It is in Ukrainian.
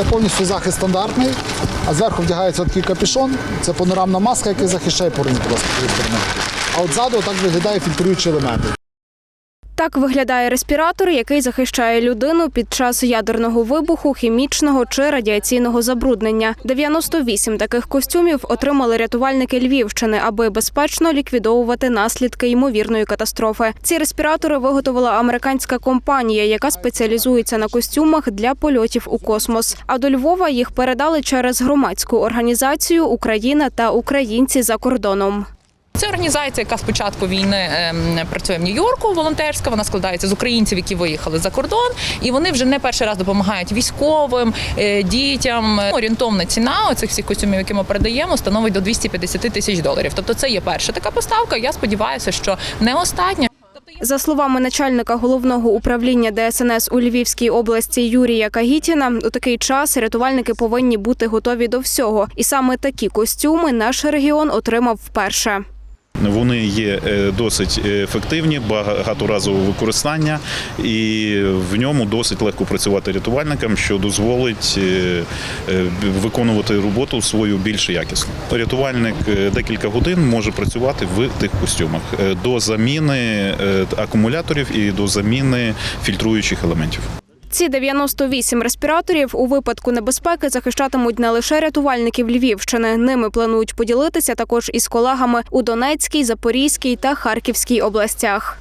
Це повністю захист стандартний, а зверху вдягається такий капюшон. Це панорамна маска, яка захищає ласка, з сторони. А от ззаду так виглядає фільтруючі елементи. Так виглядає респіратор, який захищає людину під час ядерного вибуху, хімічного чи радіаційного забруднення. 98 таких костюмів отримали рятувальники Львівщини, аби безпечно ліквідовувати наслідки ймовірної катастрофи. Ці респіратори виготовила американська компанія, яка спеціалізується на костюмах для польотів у космос. А до Львова їх передали через громадську організацію Україна та українці за кордоном. Це організація, яка з початку війни ем, працює в Нью-Йорку, волонтерська. Вона складається з українців, які виїхали за кордон, і вони вже не перший раз допомагають військовим, е, дітям. Орієнтовна ціна оцих всіх костюмів, які ми передаємо, становить до 250 тисяч доларів. Тобто, це є перша така поставка. Я сподіваюся, що не остання. За словами начальника головного управління ДСНС у Львівській області Юрія Кагітіна, у такий час рятувальники повинні бути готові до всього, і саме такі костюми наш регіон отримав вперше. Вони є е, досить ефективні, багаторазового використання, і в ньому досить легко працювати рятувальникам, що дозволить е, е, виконувати роботу свою більш якісно. Рятувальник декілька годин може працювати в тих костюмах до заміни акумуляторів і до заміни фільтруючих елементів. Ці 98 респіраторів у випадку небезпеки захищатимуть не лише рятувальників Львівщини. Ними планують поділитися також із колегами у Донецькій, Запорізькій та Харківській областях.